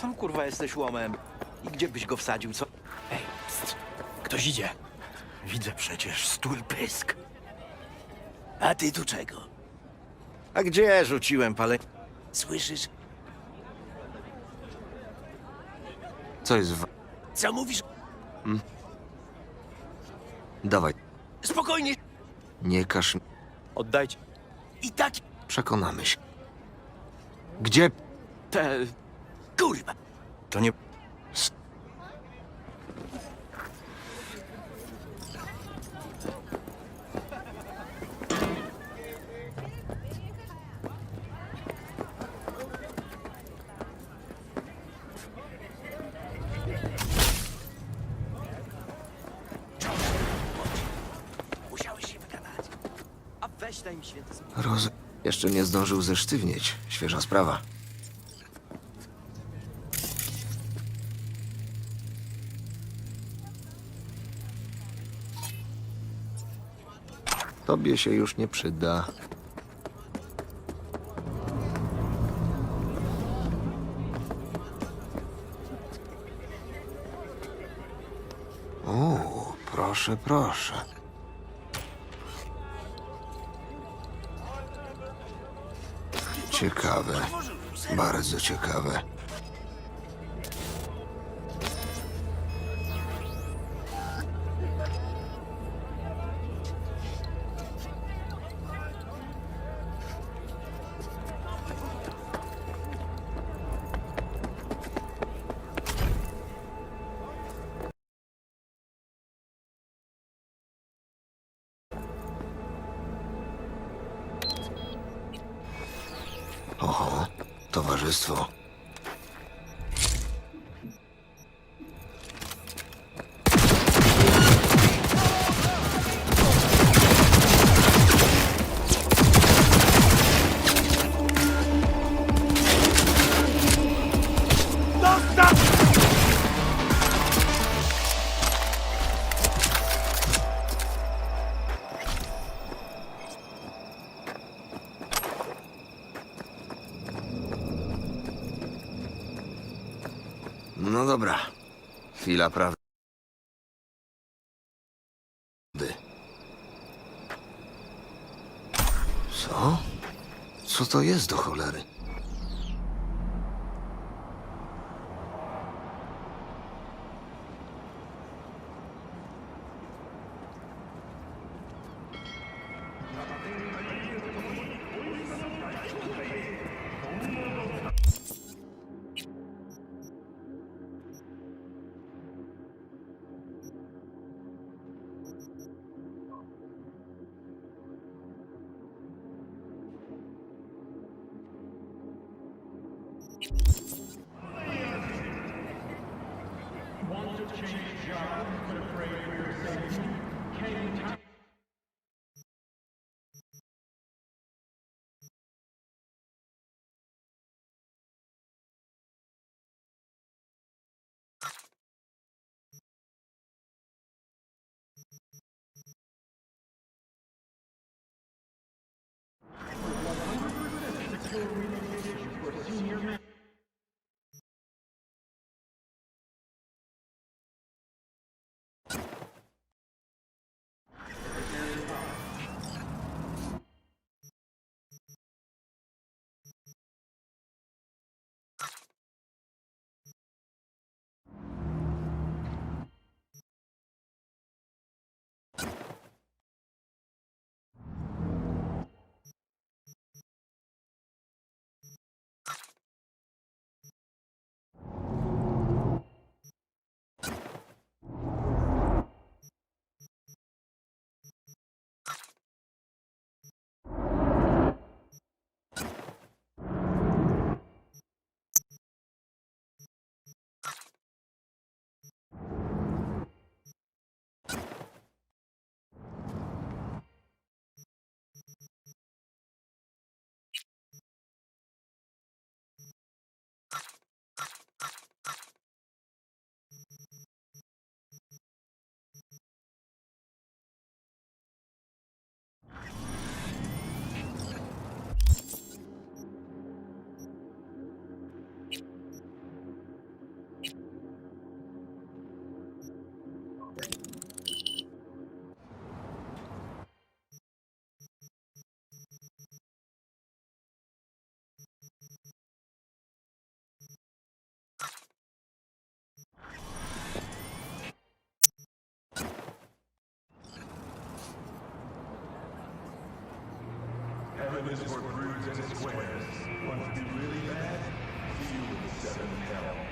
Sam kurwa jesteś łomem. I gdzie byś go wsadził, co? Ej, pst, ktoś idzie. Widzę przecież stój pysk. A ty tu czego? A gdzie rzuciłem palę? Słyszysz? Co jest w... Co mówisz? Dawaj, Spokojnie. nie każ... Oddajcie. I tak Przekonamy się. Gdzie... te... Kurwa. To nie... Musiałeś się wygadać. A weź daj mi święty spokój. Roz... Jeszcze nie zdążył zesztywnieć. Świeża sprawa. Tobie się już nie przyda. O, proszę, proszę. Ciekawe. Bardzo ciekawe. Mordestwo. No dobra. Chwila prawdy. Co? Co to jest do cholery? Want to change jobs, but afraid for your safety? heaven is for broods and its wares. Want to be really bad? You Feel the seven hell.